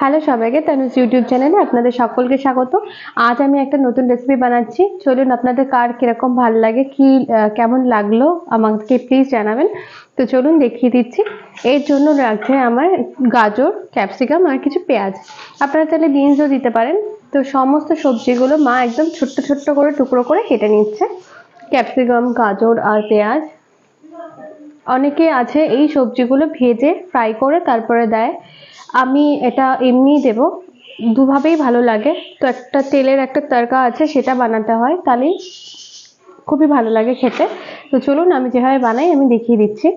Hello সবাইকে, Tanuj YouTube চ্যানেলে আপনাদের সকলকে স্বাগত। আজ আমি একটা নতুন রেসিপি বানাচ্ছি। চলুন আপনাদের কার কীরকম ভালো লাগে, কি কেমন লাগল আমাকে প্লিজ জানাবেন। তো চলুন দেখিয়ে দিচ্ছি। এর জন্য লাগছে আমার গাজর ক্যাপসিকাম আর কিছু পেঁয়াজ। আপনারা চাইলে বিনসও দিতে পারেন। তো সমস্ত সবজিগুলো মা একদম ছোট্ট ছোট্ট করে, টুকরো করে কেটে নিচ্ছে। ক্যাপসিকাম গাজর আর পেঁয়াজ। অনেকে আছে এই সবজিগুলো ভেজে ফ্রাই করে, তারপরে দেয়। আমি এটা এমনি দেব। দুভাবেই ভালো লাগে। তো একটা তেলের একটা তরকা আছে, সেটা বানাতে হয়। তাহলেই খুবই ভালো লাগে খেতে। তো চলুন, আমি যেভাবে বানাই, আমি দেখিয়ে দিচ্ছি।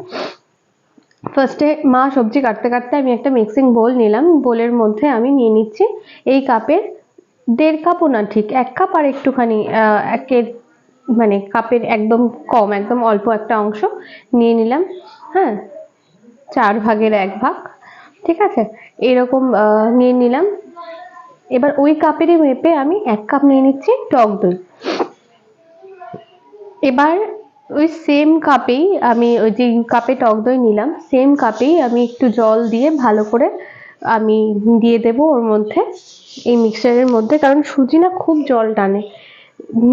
ফার্স্টে মা সবজি কাটতে কাটতে আমি একটা মিক্সিং বোল নিলাম। বোলের মধ্যে আমি নিয়ে নিচ্ছি এই কাপের দেড় কাপও না ঠিক, এক কাপ আর একটুখানি একের মানে কাপের একদম কম, একদম অল্প একটা অংশ নিয়ে নিলাম। হ্যাঁ চার ভাগের এক ভাগ। ঠিক আছে? এরকম নিয়ে নিলাম। এবার ওই কাপেরই মেপে আমি এক কাপ নিয়ে নিচ্ছি টক দই। এবার ওই সেম কাপেই আমি ওই যে কাপে টক দই নিলাম সেম কাপেই আমি একটু জল দিয়ে ভালো করে আমি দিয়ে দেব ওর মধ্যে, এই মিক্সচারের মধ্যে, কারণ সুজি না খুব জল টানে।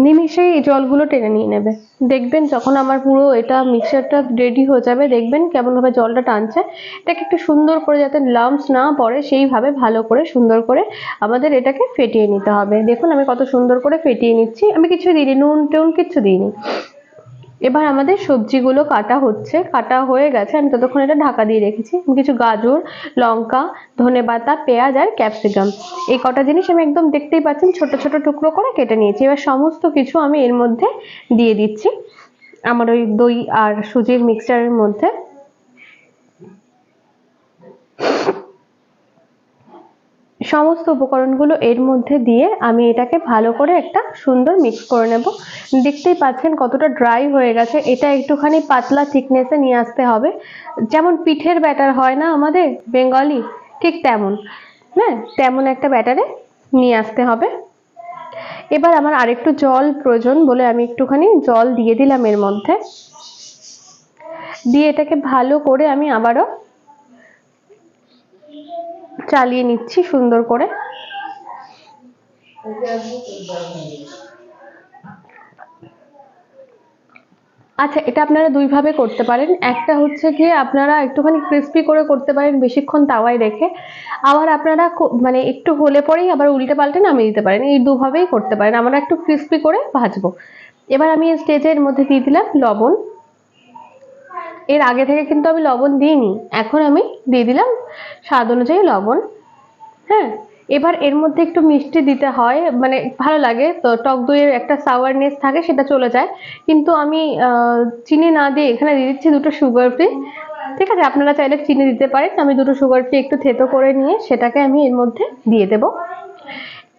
নিমিষেই এই জলগুলো টেনে নিয়ে নেবে। দেখবেন যখন আমার পুরো এটা মিক্সারটা রেডি হয়ে যাবে, দেখবেন কেমনভাবে জলটা টানছে। এটাকে একটু সুন্দর করে যাতে লাম্পস না পড়ে, সেইভাবে ভালো করে সুন্দর করে আমাদের এটাকে ফেটিয়ে নিতে হবে। দেখুন আমি কত সুন্দর করে ফেটিয়ে নিচ্ছি। আমি কিছু দিইনি নুন টুন কিচ্ছু দিইনি। এবার আমাদের সবজিগুলো কাটা হচ্ছে, কাটা হয়ে গেছে। আমি ততক্ষণ এটা ঢাকা দিয়ে রেখেছি। কিছু গাজর, লঙ্কা ধনেপাতা পেঁয়াজ আর ক্যাপসিকাম এই কটা জিনিস আমি একদম দেখতেই পাচ্ছেন, ছোট ছোট টুকরো করে কেটে নিয়েছি। এবার সমস্ত কিছু আমি এর মধ্যে দিয়ে দিচ্ছি। আমার ওই দই আর সুজির মিক্সচারের মধ্যে। সমস্ত উপকরণগুলো এর মধ্যে দিয়ে আমি এটাকে ভালো করে একটা সুন্দর মিক্স করে নেব। দেখতেই পাচ্ছেন কতটা ড্রাই হয়ে গেছে। এটা একটুখানি পাতলা থিকনেসে নিয়ে আসতে হবে। যেমন পিঠের ব্যাটার হয় না আমাদের, বেঙ্গলি ঠিক তেমন। হ্যাঁ তেমন একটা ব্যাটারে নিয়ে আসতে হবে। এবার আমার আরেকটু জল প্রয়োজন বলে আমি একটুখানি জল দিয়ে দিলাম এর মধ্যে। দিয়ে এটাকে ভালো করে আমি আবারও চালিয়ে নিচ্ছি সুন্দর করে। আচ্ছা এটা আপনারা দুইভাবে করতে পারেন। একটা হচ্ছে গিয়ে আপনারা একটুখানি ক্রিস্পি করে করতে পারেন, বেশিক্ষণ তাওয়ায় রেখে। আবার আপনারা মানে একটু হলে পরেই আবার উল্টে পাল্টে নামিয়ে দিতে পারেন। এই দুভাবেই করতে পারেন। আমরা একটু ক্রিস্পি করে ভাজবো। এবার আমি স্টেজের মধ্যে দিয়ে দিলাম লবণ। এর আগে থেকে কিন্তু আমি লবণ দিইনি। এখন আমি দিয়ে দিলাম স্বাদ অনুযায়ী লবণ। হ্যাঁ এবার এর মধ্যে একটু মিষ্টি দিতে হয় মানে ভালো লাগে। তো টক দইয়ের একটা সাওয়ারনেস থাকে, সেটা চলে যায়। কিন্তু আমি চিনি না দিয়ে এখানে দিয়ে দিচ্ছি দুটো সুগার ফ্রি ঠিক আছে, আপনারা চাইলে চিনি দিতে পারেন। আমি দুটো সুগার ফ্রি একটু থেতো করে নিয়ে সেটাকে আমি এর মধ্যে দিয়ে দেব।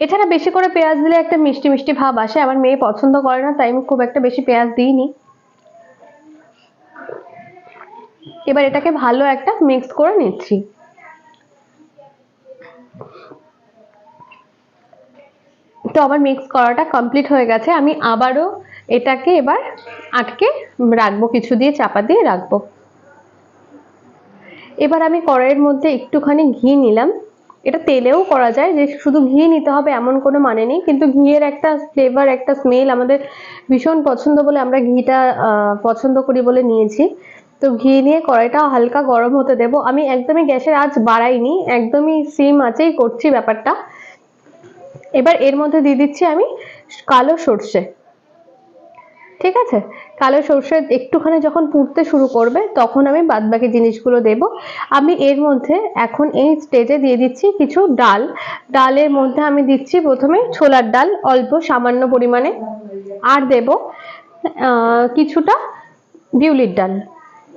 এছাড়া বেশি করে পেঁয়াজ দিলে একটা মিষ্টি মিষ্টি ভাব আসে। আমার মেয়ে পছন্দ করে না, তাই আমি খুব একটা বেশি পেঁয়াজ দিইনি। এবার এটাকে ভালো একটা মিক্স করে নিচ্ছি। তো আমার মিক্স করাটা কমপ্লিট হয়ে গেছে। আমি আবারও এটাকে এবার আটকে রাখব, কিছু দিয়ে চাপা দিয়ে রাখব। এবার আমি কড়াইয়ের মধ্যে একটুখানি ঘি নিলাম। এটা তেলেও করা যায়, যে শুধু ঘি নিতে হবে এমন কোনো মানে নেই, কিন্তু ঘিয়ের একটা ফ্লেভার একটা স্মেল আমাদের ভীষণ পছন্দ বলে আমরা ঘিটা পছন্দ করি বলে নিয়েছি। তো ঘি নিয়ে কড়াইটা হালকা গরম হতে দেব। আমি একদমই গ্যাসের আঁচ বাড়াইনি, একদমই সিম আঁচেই করছি ব্যাপারটা। এবার এর মধ্যে দিয়ে দিচ্ছি আমি কালো সর্ষে। ঠিক আছে? কালো সর্ষে একটুখানি যখন পুড়তে শুরু করবে, তখন আমি বাদবাকি জিনিসগুলো দেব। আমি এর মধ্যে এখন এই স্টেজে দিয়ে দিচ্ছি কিছু ডাল। ডালের মধ্যে আমি দিচ্ছি প্রথমে ছোলার ডাল, অল্প সামান্য পরিমাণে। আর দেব কিছুটা বিউলির ডাল।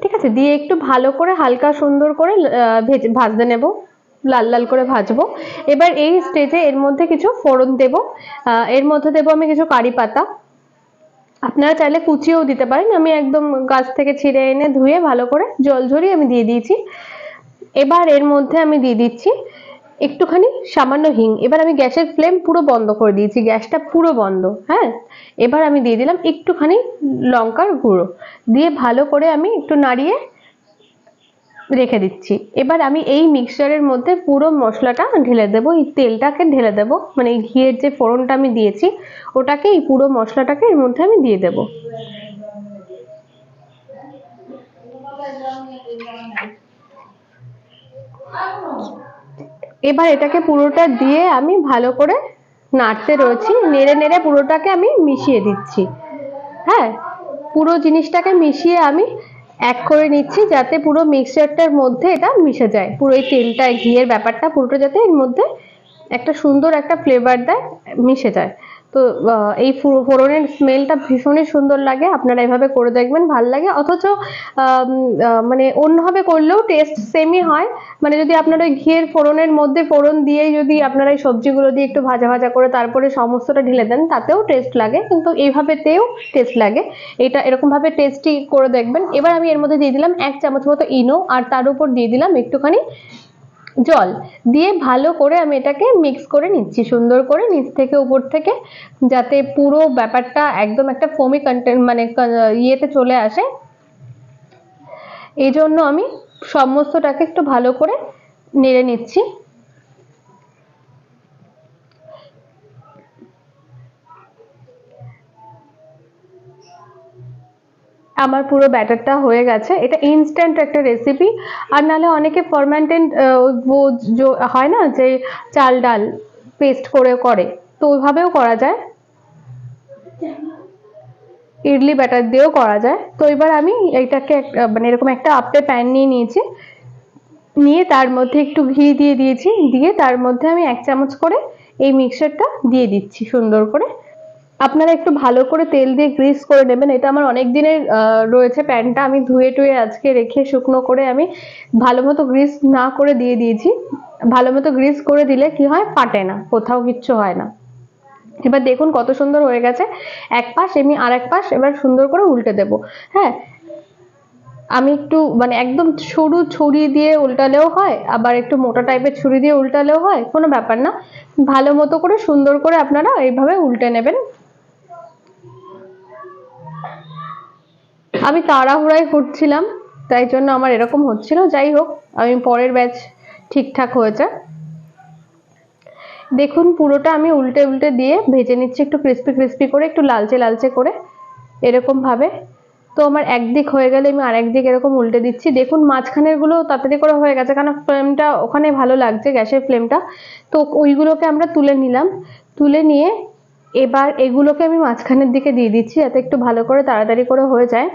ঠিক আছে, দিয়ে একটু ভালো করে হালকা সুন্দর করে ভেজে, ভাজতে নেব, লাল লাল করে ভাজবো। এবার এই স্টেজে এর মধ্যে কিছু ফোড়ন দেব। এর মধ্যে দেব আমি কিছু কারি পাতা। আপনারা চাইলে কুচিয়েও দিতে পারেন। আমি একদম গাছ থেকে ছিঁড়ে এনে ধুয়ে ভালো করে জল ঝরিয়ে আমি দিয়ে দিয়েছি। এবার এর মধ্যে আমি দিয়ে দিচ্ছি একটুখানি সামান্য হিং। এবার আমি গ্যাসের ফ্লেম পুরো বন্ধ করে দিয়েছি। গ্যাসটা পুরো বন্ধ হ্যাঁ? এবার আমি দিয়ে দিলাম একটুখানি লঙ্কার গুঁড়ো। দিয়ে ভালো করে আমি একটু নাড়িয়ে রেখে দিচ্ছি। এবার আমি এই মিক্সচারের মধ্যে পুরো মশলাটা ঢেলে দেবো। এই তেলটাকে ঢেলে দেবো। মানে এই ঘিয়ের যে ফোড়নটা আমি দিয়েছি, ওটাকে এই পুরো মশলাটাকে এর মধ্যে আমি দিয়ে দেবো। এবার এটাকে পুরোটা দিয়ে আমি ভালো করে নাড়তে রয়েছি, নেড়ে নেড়ে পুরোটাকে আমি মিশিয়ে দিচ্ছি। হ্যাঁ পুরো জিনিসটাকে মিশিয়ে আমি এক করে নিচ্ছি যাতে পুরো মিক্সচারটার মধ্যে এটা মিশে যায়। পুরো এই তেলটা ঘিয়ের ব্যাপারটা পুরোটা যাতে এর মধ্যে একটা সুন্দর একটা ফ্লেভার দেয়, মিশে যায়। তো এই ফোড়নের স্মেলটা ভীষণই সুন্দর লাগে। আপনারা এভাবে করে দেখবেন, ভালো লাগে। অথচ মানে অন্যভাবে করলেও টেস্ট সেমই হয়। মানে যদি আপনারা ওই ঘিয়ের ফোড়নের মধ্যে ফোড়ন দিয়েই যদি আপনারা এই সবজিগুলো দিয়ে একটু ভাজা ভাজা করে তারপরে সমস্তটা ঢেলে দেন, তাতেও টেস্ট লাগে। কিন্তু এইভাবেতেও টেস্ট লাগে। এটা এরকমভাবে টেস্টি করে দেখবেন। এবার আমি এর মধ্যে দিয়ে দিলাম এক চামচ মতো ইনো, আর তার উপর দিয়ে দিলাম একটুখানি জল দিয়ে ভালো করে আমি এটাকে মিক্স করে নিচ্ছি, সুন্দর করে নিচ থেকে উপর থেকে, যাতে পুরো ব্যাপারটা একদম একটা ফোমি কন্টেন্ট মানে ইয়েতে চলে আসে। এই জন্য আমি সমস্তটাকে একটু ভালো করে নেড়ে নিচ্ছি। আমার পুরো ব্যাটারটা হয়ে গেছে। এটা ইনস্ট্যান্ট একটা রেসিপি আর নাহলে অনেকে ফার্মেন্টেড হয় না যে চাল ডাল পেস্ট করে করে। তো ওইভাবেও করা যায়। ইডলি ব্যাটার দিয়েও করা যায়। তো এবার আমি এইটাকে মানে এরকম একটা আপে প্যান নিয়ে নিয়েছি। নিয়ে তার মধ্যে একটু ঘি দিয়ে দিয়েছি। দিয়ে তার মধ্যে আমি এক চামচ করে এই মিক্সারটা দিয়ে দিচ্ছি সুন্দর করে। আপনারা একটু ভালো করে তেল দিয়ে গ্রিস করে নেবেন। এটা আমার অনেক দিনের রয়েছে প্যানটা। আমি ধুয়ে টুয়ে আজকে রেখে শুকনো করে আমি ভালো মতো গ্রিস না করে দিয়ে দিয়েছি। ভালো মতো গ্রিস করে দিলে কি হয়? ফাটে না। কোথাও কিচ্ছু হয় না। এবার দেখুন কত সুন্দর হয়ে গেছে। এক পাশ এমনি আর এক পাশ এবার সুন্দর করে উল্টে দেব। হ্যাঁ? আমি একটু মানে একদম সরু ছুরি দিয়ে উল্টালেও হয়, আবার একটু মোটা টাইপের ছুরি দিয়ে উল্টালেও হয়, কোনো ব্যাপার না। ভালো মতো করে সুন্দর করে আপনারা এইভাবে উল্টে নেবেন। আমি তাড়াহুড়ায় করছিলাম তাই জন্য আমার এরকম হচ্ছিল। যাই হোক, আমি পরের ব্যাচ ঠিকঠাক হয়েছে। দেখুন, পুরোটা আমি উল্টে উল্টে দিয়ে ভেজে নিচ্ছি একটু ক্রিস্পি ক্রিস্পি করে, একটু লালচে লালচে করে এরকম ভাবে তো আমার একদিক হয়ে গেলে আমি আরেক দিক এরকম উল্টে দিচ্ছি। দেখুন মাঝখানেরগুলো তাড়াতাড়ি করে হয়ে গেছে, কারণ ফ্লেমটা ওখানে ভালো লাগছে, গ্যাসের ফ্লেমটা। তো ওইগুলোকে আমরা তুলে নিলাম। তুলে নিয়ে এবার এগুলোকে আমি মাঝখানের দিকে দিয়ে দিচ্ছি, যাতে একটু ভালো করে তাড়াতাড়ি করে হয়ে যায়।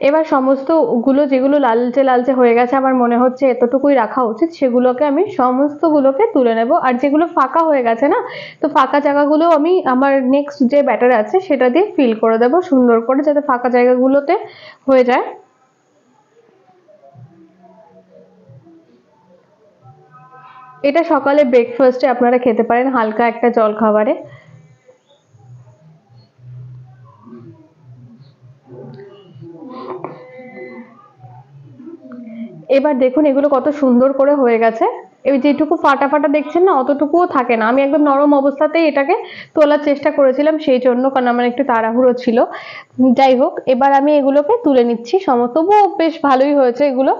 এবার সমস্তগুলো যেগুলো লালচে লালচে হয়ে গেছে আমার মনে হচ্ছে এতটুকুই রাখা উচিত, সেগুলোকে আমি সমস্তগুলোকে তুলে নেব। আর যেগুলো ফাঁকা হয়ে গেছে না, তো ফাঁকা জায়গাগুলো আমি আমার নেক্সট যে ব্যাটার আছে সেটা দিয়ে ফিল করে দেবো সুন্দর করে যাতে ফাঁকা জায়গাগুলোতে হয়ে যায়। এটা সকালে ব্রেকফাস্টে আপনারা খেতে পারেন হালকা একটা জল খাবারে এবার দেখুন এগুলো কত সুন্দর করে হয়ে গেছে। এই যেটুকু ফাটা ফাটা দেখছেন না, অতটুকুও থাকে না। আমি একদম নরম অবস্থাতেই এটাকে তোলার চেষ্টা করেছিলাম সেই জন্য, কারণ আমার একটু তাড়াহুড়ো ছিল। যাই হোক, এবার আমি এগুলোকে তুলে নিচ্ছি। সমস্ত বেশ ভালোই হয়েছে এগুলো।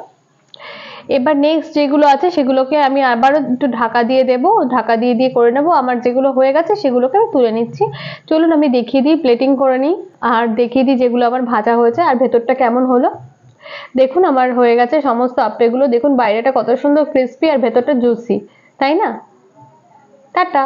এবার নেক্সট যেগুলো আছে, সেগুলোকে আমি আবারও একটু ঢাকা দিয়ে দেব। ঢাকা দিয়ে দিয়ে করে নেব। আমার যেগুলো হয়ে গেছে, সেগুলোকে আমি তুলে নিচ্ছি। চলুন আমি দেখিয়ে দিই প্লেটিং করে নিই। আর দেখিয়ে দিই যেগুলো আমার ভাজা হয়েছে, আর ভেতরটা কেমন হলো। দেখুন আমার হয়ে গেছে সমস্ত আপেগুলো দেখুন বাইরেটা কত সুন্দর ক্রিস্পি আর ভেতরটা জুসি তাই না? টাটা।